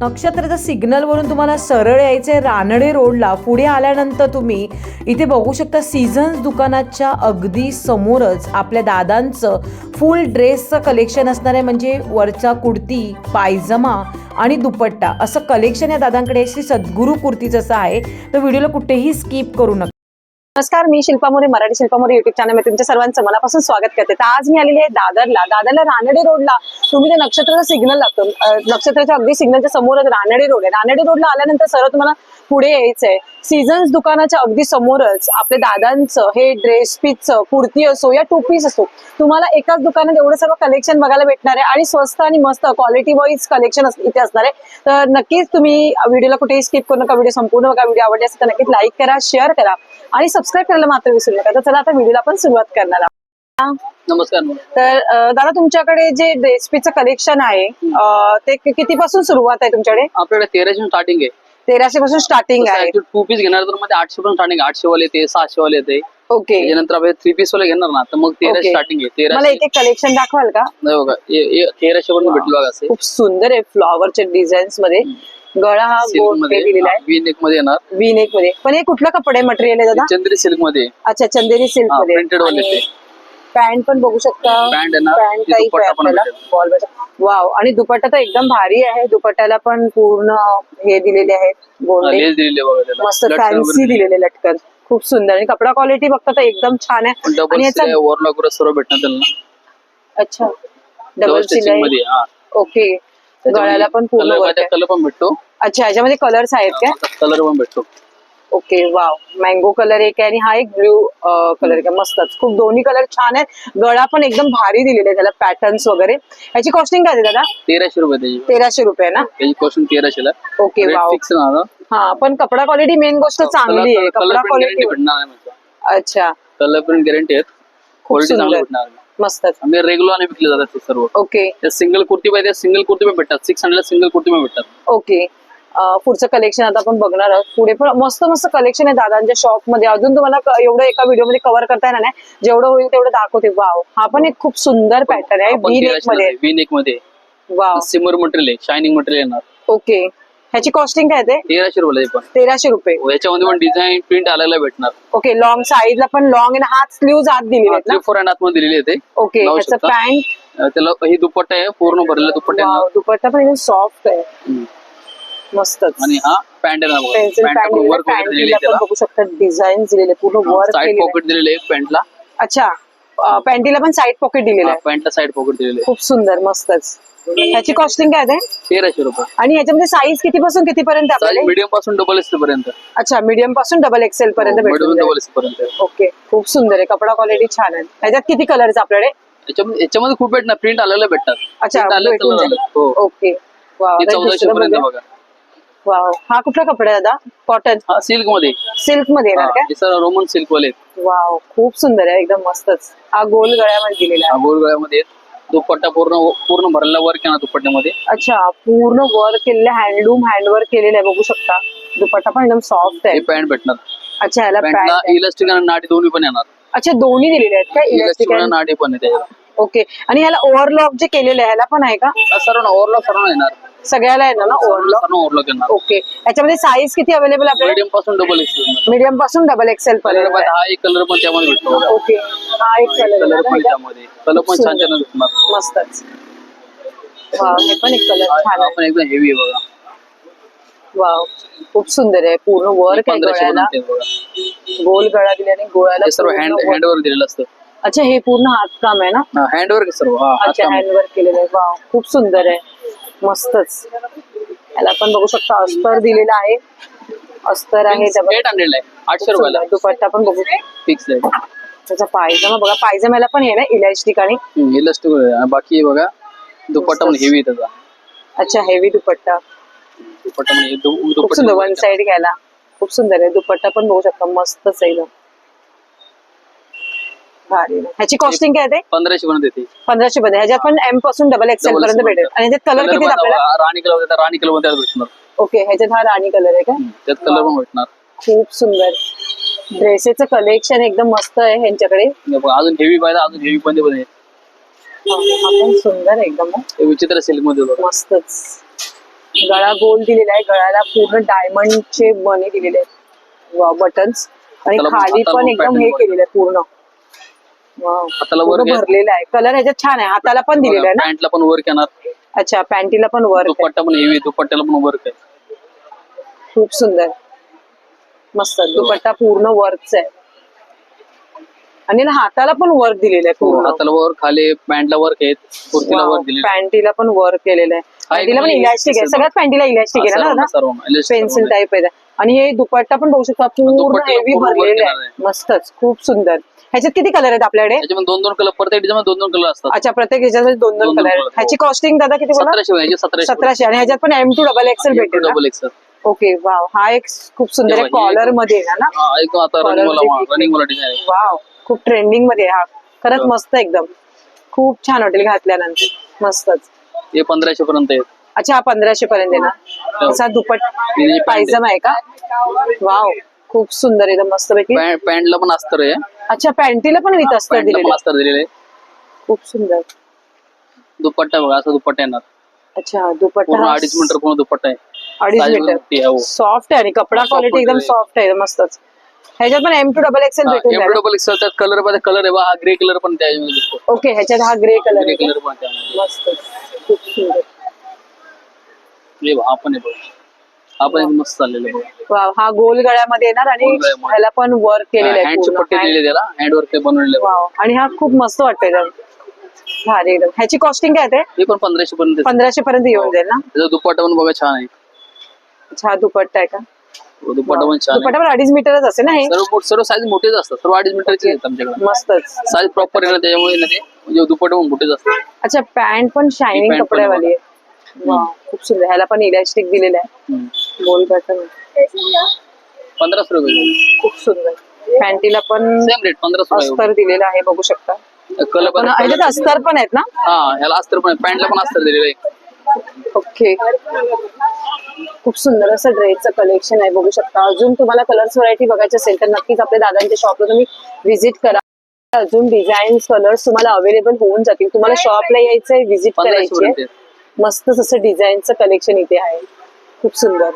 नक्षत्राच्या सिग्नलवरून तुम्हाला सरळ यायचे रानडे रोडला पुढे आल्यानंतर तुम्ही इथे बघू शकता सीझन्स दुकानाच्या अगदी समोरच आपल्या दादांचं फुल ड्रेसचं कलेक्शन असणार आहे. म्हणजे वरचा कुर्ती पायजमा आणि दुपट्टा. असं कलेक्शन या दादांकडे श्री सद्गुरू कुर्तीचं असं आहे. तर व्हिडिओला कुठेही स्किप करू नका. नमस्कार मी शिल्पा मोरे मराठी शिल्पा मोरे युट्यूब चॅनल तुमच्या सर्वांचं मनापासून स्वागत करते. तर आज मी आलेली आहे दादरला. दादरला रानडे रोडला. तुम्ही ते नक्षत्राचा सिग्नल लागतो नक्षत्राच्या अगदी सिग्नलच्या समोरच रानडे रोड आहे. रानडे रोडला आल्यानंतर सरळ तुम्हाला पुढे यायचंय. सीझन्स दुकानाच्या अगदी समोरच आपल्या दादांचं हे ड्रेस पीसचं कुर्ती असो या टू पीस असो तुम्हाला एकाच दुकानात एवढं सर्व कलेक्शन बघायला भेटणार आहे आणि स्वस्त आणि मस्त क्वालिटी वाईज कलेक्शन इथे असणार आहे. तर नक्कीच तुम्ही व्हिडिओला कुठेही स्किप करू नका व्हिडिओ संपूर्ण बघा व्हिडिओ आवडले असेल तर नक्कीच लाईक करा शेअर करा आणि सबस्क्राईब करायला मात्र विसरू नका. तर चला आता व्हिडिओला आपण सुरुवात करणार आहोत. नमस्कार. तर दादा तुमच्याकडे जे ड्रेस कलेक्शन आहे ते कितीपासून सुरुवात आहे तुमच्याकडे? आपल्याकडे तेराशे स्टार्टिंग आहे. तेराशे पासून स्टार्टिंग आहे. टू पीस घेणार तर मध्ये आठशे पण स्टार्टिंग आठशे वाले येते सहाशे वाले येते ओके त्याच्यानंतर आपण थ्री पीस वाले घेणार ना तर मग Okay. स्टार्टिंग आहे. मला तेराशे एक एक कलेक्शन दाखवाल का? बघा तेराशे पर्यंत भेटलं बघा असे. खूप सुंदर आहे फ्लॉवरच्या डिझाईन्समध्ये. गळा हा सिल्क गोटमध्ये. दिलेला आहे. वी नेकमध्ये येणार. वी नेकमध्ये. पण हे कुठलं कपडे मटेरियल आहे दादा? चंद्री सिल्कमध्ये. अच्छा चंदेरी सिल्क हा, मध्ये. printed वाले ते. पॅन्ट पण बघू शकता. पॅन्ट. बॉल वाव आणि दुपट्टा तर एकदम भारी आहे. दुपट्ट्याला पण पूर्ण हे दिलेले आहेत. गोंडे मस्त फॅन्सी दिलेले. लटकन. खूप सुंदर. आणि कपडा क्वालिटी बघता तर एकदम छान आहे. डबल आणि याचा सिलाई ओव्हरलॉक वगैरे सर्व भेटणार त्यांना अच्छा. डबल सिलाई. ओके गळ्याला पण पूर्ण कलर पण भेटतो. अच्छा याच्यामध्ये कलर्स आहेत काय? कलर पण भेटतो. ओके वाव मँगो कलर एक आहे आणि हा एक ब्ल्यू कलर आहे. मस्तच. खूप दोन्ही कलर छान आहेत. गळा पण एकदम भारी दिलेले आहे त्याला पॅटर्न्स वगैरे. याची कॉस्टिंग काय दादा? तेराशे रुपये तेराशे रुपये ना? कॉस्टिंग तेराशेला. ओके वाव हा पण कपडा क्वालिटी मेन गोष्ट चांगली आहे. कपडा क्वालिटी. अच्छा. कलर प्रिंट गॅरंटी आहेत. क्वालिटी चांगली सुंदर. भेटणार मस्तच. आम्ही रेग्युलर आणि विकले जातात सर्व. ओके सिंगल कुर्ती पाहिजे सिंगल कुर्ती पण भेटतात. सिक्स हंड्रेड सिंगल कुर्ती पण भेटतात. ओके पुढचं कलेक्शन आता आपण बघणार आहोत. पुढे पण मस्त मस्त कलेक्शन आहे दादांच्या शॉपमध्ये. अजून तुम्हाला एवढं एका व्हिडिओमध्ये कव्हर करता येणार नाही. जेवढं होईल तेवढं दाखवते. वाव हा पण एक खूप सुंदर पॅटर्न आहे. व्ही नेकमध्ये. वी नेकमध्ये. वाव सिमर मटेरियल आहे शायनिंग मटेरियल येणार. ओके ह्याची कॉस्टिंग काय ते? तेराशे रुपये पण. तेराशे रुपये. याच्यामध्ये पण डिझाईन प्रिंट आलेला भेटणार. ओके लॉंग साईडला पण लॉंग आणि हात स्लीव्ह आत दिलेले थ्री फोर अँड हाफमध्ये दिलेली आहे ते. ओके. पॅन्ट त्याला ही दुपट्टा आहे पूर्ण भरलेला दुपट्टा दुपट्टा पण सॉफ्ट आहे. मस्तच. आणि हा पॅन्ट आहे ना पेन्सिल पॅन्ट पॅन्ट वर्क वगैरे दिलेली पॅन्टीला आहे पण त्याला. बघू शकता डिझाईन दिलेले पूर्ण वर्क साईड. पॉकेट दिलेले आहे पॅन्टला. अच्छा पॅन्टीला पण साईड पॉकेट दिलेलं आहे. पॅन्टला साईड पॉकेट दिलेले. खूप सुंदर मस्तच. ह्याची कॉस्टिंग काय आहे तेराशे रुपये. आणि ह्याच्यामध्ये साईज किती पासून किती पर्यंत आपल्याला? मीडियमपासून डबल एस पर्यंत. अच्छा मीडियमपासून डबल एक्सेल पर्यंत भेटून मीडियम जाईल. डबल एस पर्यंत. ओके खूप सुंदर आहे. कपडा क्वालिटी छान आहे. ह्याच्यात किती कलर्स आपल्याकडे? याच्यामध्ये याच्यामध्ये खूप भेटणार प्रिंट आलेले भेटतात. अच्छा भेटून. हो. ओके. हे चौदाशे पर्यंत. बघा. वाव हा कुठला कपडा आहे दादा? कॉटन हा सिल्कमध्ये सिल्कमध्ये येणार काय? सर रोमन सिल्क वाले आहेत. वाव खूप सुंदर आहे एकदम मस्तच. हा गोल गळ्यामध्ये दिलेला हा आहे गोल गळ्यामध्ये आहेत. दुपट्टा पूर्ण पूर्ण भरलेला वर्क आहे ना दुपट्ट्यामध्ये. अच्छा पूर्ण वर्क केलेलं हँडलूम हँडवर्क केलेलं आहे बघू शकता. दुपट्टा पण एकदम सॉफ्ट आहे. हे पॅन्ट भेटणार. अच्छा ह्याला पॅन्टला पॅन्ट इलास्टिक आणि नाटी दोन्ही पण येणार. अच्छा दोन्ही दिलेले आहेत का? इलास्टिक इलास्टिक आणि नाटी पण आहे त्याच्याला ओके आणि ह्याला ओव्हरलॉक जे केलेलं आहे ह्याला पण आहे का? हा, सर्व ओव्हरलॉक सर्व येणार. सगळ्याला आहे ना ओव्हरलॉक? ओव्हरलॉक येणार. ओके. याच्यामध्ये साईज किती अवेलेबल आपल्याला? मीडियम पासून डबल एस मीडियम पासून डबल एक्सेल कलर पर्यंत. हा एक कलर पण त्यामध्ये भेटतो. ओके. हा एक कलर कलर पण त्यामध्ये. कलर पण छान छान भेटणार मस्तच. वाव हे पण एक कलर छान आहे. पण एकदम हेवी आहे बघा. वाव खूप सुंदर आहे. पूर्ण वर्क आहे पंधराशे गळ्याला. पर्यंत आहे बघा. गोल गळा दिल्याने गोळ्याला हे सर्व पूर्ण हँड work- हँडवर दिलेलं असतं. अच्छा हे पूर्ण हातकाम आहे ना? हँडवर्क आहे सर्व. हा अच्छा हातकाम. हँडवर्क केलेलं आहे. वाव खूप सुंदर आहे. मस्तच. याला पण बघू शकता अस्तर दिलेला आहे. अस्तर आहे आठशे रुपयाला. दुपट्टा पण बघू. फिक्स त्याचा पायजमा बघा पायजम्याला पण आहे ना इलास्टिक आणि इलास्टिक बाकी हे बघा दुपट्टा पण हेवी त्याचा. अच्छा हेवी दुपट्टा. दुपट्टा हे खूप सुंदर पण वन साइड घ्यायला. खूप सुंदर आहे. दुपट्टा पण बघू शकता मस्तच आहे भारी ह्याची कॉस्टिंग काय आहे ते? पंधराशे पर्यंत येते. पंधराशे मध्ये ह्याच्यात पण एमपासून डबल एक्सेल Double पर्यंत XL भेटेल. आणि ह्याच्यात कलर किती आपल्याला? राणी कलर होता राणी कलरमध्ये भेटणार. ओके ह्याच्यात हा राणी कलर आहे का? त्यात कलर पण भेटणार. खूप सुंदर. ड्रेसेचं कलेक्शन एकदम मस्त आहे ह्यांच्याकडे. हे बघा, अजून हेवी पाहिजे अजून हेवी पण आहे. हा पण सुंदर एकदम. हे विचित्र सिल्कमध्ये होतं. मस्तच. गळा गोल दिलेला आहे. गळ्याला पूर्ण डायमंडचे मणी दिलेले आहेत. बटन्स आणि पण- खाली पण पण एकदम pattern हे. केलेलं आहे पूर्ण. हाताला वर्क भरलेला आहे. कलर ह्याच्यात छान आहे. हाताला पण दिलेलं आहे ना? पॅन्टला पण वर्क येणार. अच्छा पॅन्टीला पण वर्क आहे. दुपट्टा पण हेवी दुपट्ट्याला पण वर्क आहे. खूप सुंदर. मस्त. दुपट्टा पूर्ण वर्कच आहे. आणि ना हाताला पण वर्क दिलेलं आहे पूर्ण. हाताला वर खाली पॅन्टला वर्क आहे कुर्तीला वर्क दिलेलं आहे. पॅन्टीला पण वर्क केलेलं आहे. हा, पॅन्टीला पण इलास्टिक आहे. elastic सगळ्यात पॅन्टीला इलास्टिक आहे ना सर्व- पेन्सिल. टाईप आहे. आणि हे दुपट्टा पण बघू शकता पूर्ण हेवी पूर्ण भरलेलं आहे. मस्तच खूप सुंदर. ह्याच्यात किती कलर आहेत आपल्याकडे? त्याच्यामध्ये दोन दोन कलर प्रत्येक डिझाईन दोन दोन कलर असतात. अच्छा प्रत्येक ह्याच्यामध्ये दोन दोन कलर आहेत. colour, ह्याची हो. कॉस्टिंग दादा किती बोला? सतराशे सतराशे. सतराशे. आणि ह्याच्यात पण एम टू डबल एक्सेल भेटेल ना? डबल एक्सेल ओके वाव हा एक खूप सुंदर हे कॉलरमध्ये ना? हा एकदम आता Collar रनिंग मला मध्ये रनिंग मला डिझाईन आहे. वाव खूप ट्रेंडिंगमध्ये आहे हा. खरंच हो. मस्त एकदम. खूप छान वाटेल घातल्यानंतर. मस्तच. हे पंधराशे पर्यंत आहे. अच्छा हा पंधराशे पर्यंत ना हो. असा दुपट पायजमा आहे. का? वाव खूप सुंदर एकदम मस्त पैकी. पॅन्ट- पॅन्टला पण अस्तर आहे. अच्छा पॅन्टीला पण विथ अस्तर दिलेलं. अस्तर दिलेले खूप सुंदर. दुपट्टा बघा असा दुपट्टा येणार. अच्छा दुपट्टा हा अडीच मीटर पूर्ण दुपट्टा आहे. अडीच मीटर. हो. सॉफ्ट आहे आणि कपडा क्वालिटी एकदम. सॉफ्ट आहे मस्तच. ह्याच्यात पण एम टू डबल एक्सेल भेटून डबल एक्सेल त्यात कलरमध्ये कलर आहे हा ग्रे कलर पण त्याच्यामध्ये दिसतो. ओके ह्याच्यात हा ग्रे कलर ग्रे कलर पण मस्त खूप सुंदर. हे बघा, हा पण आहे बघा. हा पण एकदम मस्त चाललेलं बघा. वाव हा गोल गळ्यामध्ये येणार आणि गोल गळ्यामध्ये. ह्याला पण वर्क केलेलं आहे हँडची पूर्ण. पट्टी दिलेली त्याला. हँड वर्क बनवलेलं आहे वाव आणि हा खूप मस्त वाटतोय एकदम भारी एकदम. ह्याची कॉस्टिंग काय ते? हे पण पंधराशे पर्यंत. पंधराशे पर्यंत येऊन जाईल ना? त्याचा दुपट्टा पण बघा छान आहे. अच्छा हा दुपट्टा आहे का? दुपट्टा पण छान आहे. दुपट्टा पण अडीच मीटरच असेल ना हे? सर्व साईज मोठेच असतात. सर्व अडीच मीटरचे आहेत आमच्याकडे. मस्तच. साईज प्रॉपर त्याच्यामुळे ना ते म्हणजे दुपट्टा पण मोठेच असतात. अच्छा पॅन्ट पण शायनिंग pant पण कपड्यावाली आहे. खूप सुंदर. ह्याला पण इलास्टिक दिलेलं आहे. गोल बटन पंधराशे रुपये खूप सुंदर. पॅन्टीला पण सेम रेट पंधराशे रुपये अस्तर दिलेलं आहे बघू शकता. कलर पण पण ह्याच्यात अस्तर पण आहेत ना? हा ह्याला अस्तर पण पॅन्टला पण अस्तर दिलेलं आहे. ओके खूप सुंदर असं ड्रेसचं कलेक्शन आहे बघू शकता. अजून तुम्हाला कलर्स व्हरायटी बघायची असेल तर नक्कीच आपल्या दादांच्या शॉपला तुम्ही व्हिजिट करा. अजून डिझाईन्स कलर्स तुम्हाला अवेलेबल होऊन जातील. तुम्हाला शॉपला यायचंय व्हिजिट पंधराशे करायची आहे. मस्त असं डिझाईनचं कलेक्शन इथे आहे. खूप सुंदर.